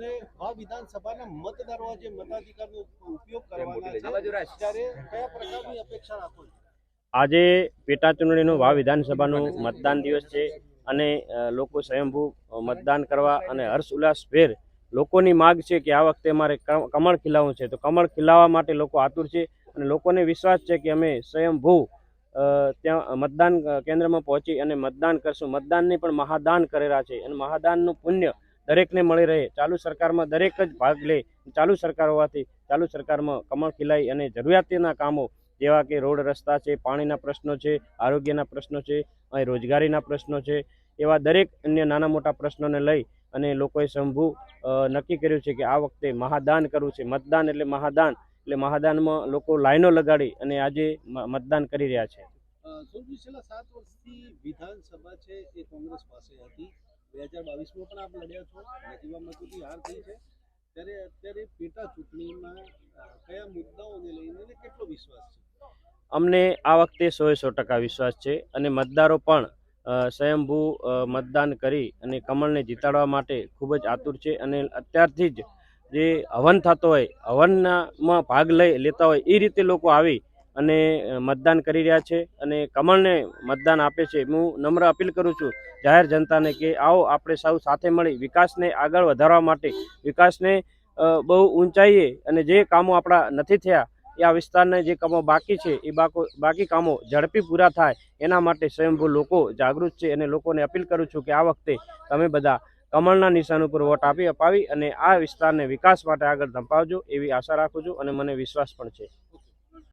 અને આ વિધાનસભાના મતદારો જે મતાધિકારનો ઉપયોગ કરવાના છે. ત્યારે કયા પ્રકારની અપેક્ષા રાખો આજે પેટા ચૂંટણીનો વાવ વિધાનસભાનું મતદાન દિવસ છે અને લોકો સ્વયંભૂ મતદાન કરવા અને હર્ષ ઉલ્લાસભેર લોકોની માગ છે કે આ વખતે અમારે કમળ ખીલાવવું છે. તો કમળ ખીલાવવા માટે લોકો આતુર છે અને લોકોને વિશ્વાસ છે કે અમે સ્વયંભૂ ત્યાં મતદાન કેન્દ્રમાં પહોંચી અને મતદાન કરશું. મતદાનની પણ મહાદાન કરેલા છે અને મહાદાનનું પુણ્ય દરેકને મળી રહે. ચાલુ સરકારમાં દરેક જ ભાગ લે. ચાલુ સરકાર હોવાથી ચાલુ સરકારમાં કમળ ખીલાઈ અને જરૂરિયાતના કામો જેવા કે રોડ રસ્તા છે, પાણીના પ્રશ્નો છે, આરોગ્યના પ્રશ્નો છે, અહીં રોજગારીના પ્રશ્નો છે, એવા દરેક અન્ય નાના મોટા પ્રશ્નોને લઈ અને લોકોએ શંભુ નક્કી કર્યું છે કે આ વખતે મહાદાન કરવું છે. મતદાન એટલે મહાદાન. એટલે મહાદાનમાં લોકો લાઈનો લગાડી અને આજે મતદાન કરી રહ્યા છે. સાત વર્ષથી વિધાનસભા છે એ કોંગ્રેસ પાસે હતી. બે હજાર બાવીસમાં પણ આપ લડ્યા છો. રાજીવા મતોથી હાર થઈ છે. ત્યારે અત્યારે પેટા ચૂંટણીમાં કયા મુદ્દાઓને લઈને કેટલો વિશ્વાસ છે? અમને આ વખતે સો સો ટકા વિશ્વાસ છે અને મતદારો પણ સ્વયંભૂ મતદાન કરી અને કમળને જીતાડવા માટે ખૂબ જ આતુર છે અને અત્યારથી જ જે હવન થતો હોય, હવનમાં ભાગ લઈ લેતા હોય, એ રીતે લોકો આવી અને મતદાન કરી રહ્યા છે અને કમળને મતદાન આપે છે. હું નમ્ર અપીલ કરું છું જાહેર જનતાને કે આવો આપણે સૌ સાથે મળી વિકાસને આગળ વધારવા માટે. વિકાસને બહુ ઊંચાઈએ અને જે કામો આપણા નથી થયા, એ આ વિસ્તારને જે કામો બાકી છે, એ બાકો કામો ઝડપી પૂરા થાય, એના માટે સ્વયંભૂ લોકો જાગૃત છે અને લોકોને અપીલ કરું છું કે આ વખતે તમે બધા કમળના નિશાન ઉપર વોટ આપી અપાવી અને આ વિસ્તારને વિકાસ માટે આગળ ધપાવજો એવી આશા રાખું છું અને મને વિશ્વાસ પણ છે.